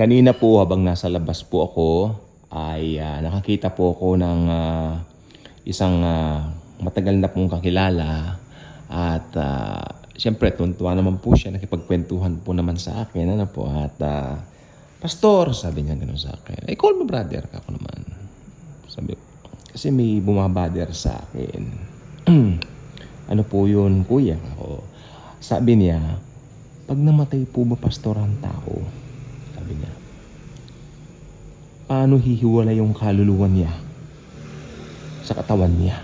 Kanina po habang nasa labas po ako ay ah, nakakita po ako ng ah, isang ah, matagal na pong kakilala at uh, siyempre tuntua naman po siya nakipagkwentuhan po naman sa akin ano po at ah, Pastor, sabi niya gano'n sa akin. Ay, call me brother ako naman. Sabi kasi may bumabader sa akin. ano po yun, kuya? Ako. Sabi niya, pag namatay po ba pastor ang tao? Sabi niya, paano hihiwala yung kaluluwa niya sa katawan niya?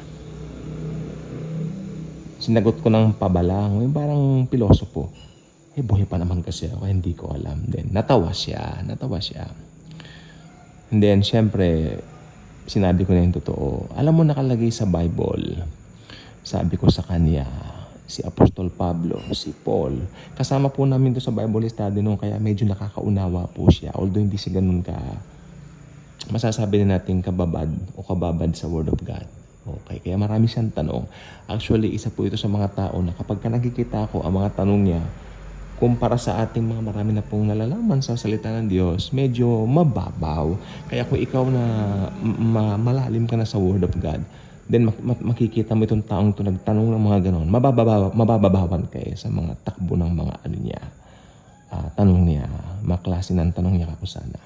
Sinagot ko ng pabalang, yung parang pilosopo. Eh, buhay pa naman kasi ako, hindi ko alam. Then, natawa siya, natawa siya. And then, syempre, sinabi ko na yung totoo. Alam mo, nakalagay sa Bible, sabi ko sa kanya, si Apostol Pablo, si Paul. Kasama po namin to sa Bible study nung kaya medyo nakakaunawa po siya. Although hindi siya ganun ka, masasabi na natin kababad o kababad sa Word of God. Okay, kaya marami siyang tanong. Actually, isa po ito sa mga tao na kapag ka nakikita ko ang mga tanong niya, kumpara sa ating mga marami na pong nalalaman sa salita ng Diyos, medyo mababaw. Kaya kung ikaw na ma- malalim ka na sa Word of God, then mak- mak- makikita mo itong taong ito nagtanong ng mga ganon, mabababaw, mabababawan ka eh sa mga takbo ng mga ano niya. Ah, tanong niya, maklase ng tanong niya ako sana.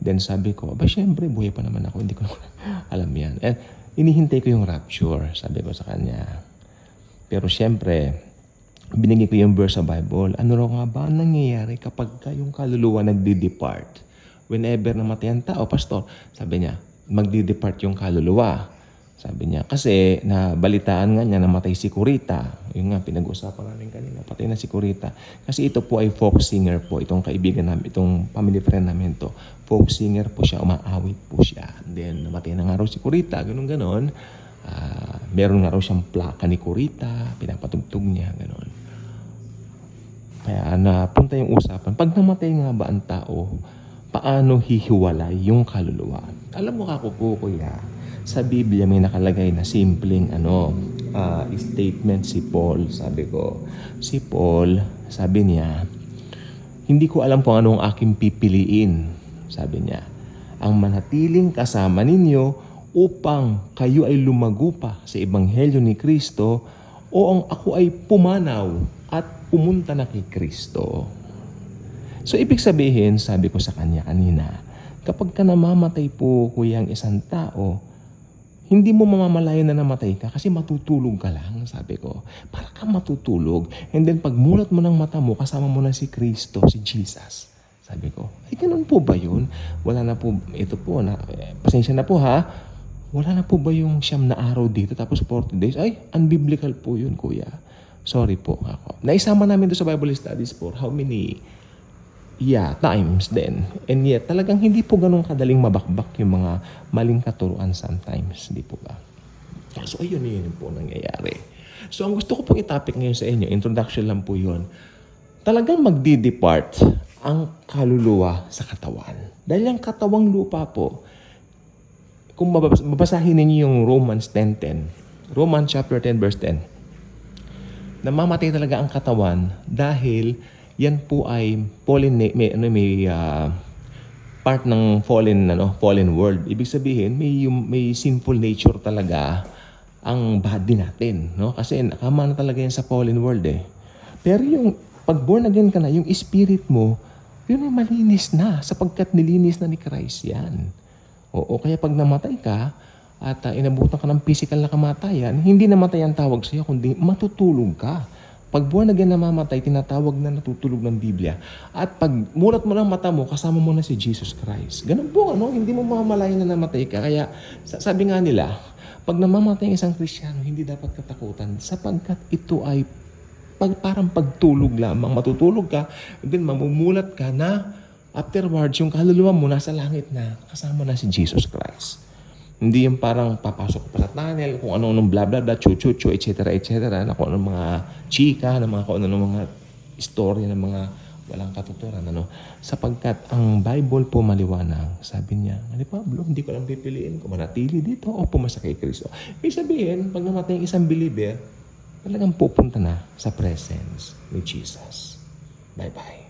Then sabi ko, ba syempre, buhay pa naman ako, hindi ko alam yan. Eh, inihintay ko yung rapture, sabi ko sa kanya. Pero syempre, binigay ko yung verse sa Bible. Ano raw nga ba ang nangyayari kapag ka yung kaluluwa nagdi-depart? Whenever namatay ang tao, pastor, sabi niya, magdi-depart yung kaluluwa. Sabi niya, kasi nabalitaan nga niya namatay si Kurita. Yung nga, pinag-usapan namin kanina, patay na si Kurita. Kasi ito po ay folk singer po, itong kaibigan namin, itong family friend namin to. Folk singer po siya, umaawit po siya. And then, namatay na nga raw si Kurita, ganun-ganon. Ah, meron nga raw siyang plaka ni Kurita, pinapatugtog niya, ganun. Kaya napunta yung usapan, pag namatay nga ba ang tao, paano hihiwalay yung kaluluwa? Alam mo kako po, kuya, sa Biblia may nakalagay na simpleng ano, ah, statement si Paul, sabi ko. Si Paul, sabi niya, hindi ko alam kung anong aking pipiliin, sabi niya. Ang manatiling kasama ninyo upang kayo ay lumago pa sa ebanghelyo ni Kristo o ang ako ay pumanaw at pumunta na kay Kristo. So ibig sabihin, sabi ko sa kanya kanina, kapag ka namamatay po kuya ang isang tao, hindi mo mamamalayan na namatay ka kasi matutulog ka lang, sabi ko. Para ka matutulog. And then pag mulat mo ng mata mo, kasama mo na si Kristo, si Jesus. Sabi ko, ay ganun po ba yun? Wala na po, ito po, na, eh, pasensya na po ha. Wala na po ba yung siyam na araw dito tapos 40 days? Ay, unbiblical po yun, kuya. Sorry po ako. Naisama namin doon sa Bible studies for how many yeah, times din. And yet, talagang hindi po ganun kadaling mabakbak yung mga maling katuruan sometimes. Hindi po ba? So, ayun yun po nangyayari. So, ang gusto ko pong itapik ngayon sa inyo, introduction lang po yun, talagang magdi-depart ang kaluluwa sa katawan. Dahil ang katawang lupa po, kung babasahin ninyo yung Romans 10.10, Romans chapter 10 verse 10, namamatay talaga ang katawan dahil yan po ay fallen may ano may ah, part ng fallen ano fallen world. Ibig sabihin may may sinful nature talaga ang body natin no? Kasi nakama na talaga yan sa fallen world eh. Pero yung pag born again ka na yung spirit mo yun ay malinis na sapagkat nilinis na ni Christ yan. Oo, kaya pag namatay ka at uh, inabutan ka ng physical na kamatayan, hindi namatay ang tawag sa iyo, kundi matutulog ka. Pag buwan na namamatay, tinatawag na natutulog ng Biblia. At pag mulat mo ng mata mo, kasama mo na si Jesus Christ. Ganun po, ano? Hindi mo mamalayan na namatay ka. Kaya sa- sabi nga nila, pag namamatay ang isang Kristiyano, hindi dapat katakutan sapagkat ito ay pag, parang pagtulog lamang. Matutulog ka, and then mamumulat ka na afterwards, yung kaluluwa mo nasa langit na, kasama na si Jesus Christ. Hindi yung parang papasok pa sa tunnel, kung ano-anong bla bla bla, chu chu chu, etc. etc. na kung anong mga chika, na mga kung anong mga istorya ng mga walang katuturan. Ano? Sapagkat ang Bible po maliwanag, sabi niya, Ani Pablo, hindi ko lang pipiliin kung manatili dito o pumasa kay Kristo. Ibig sabihin, pag namatay ang isang believer, talagang pupunta na sa presence ni Jesus. Bye-bye.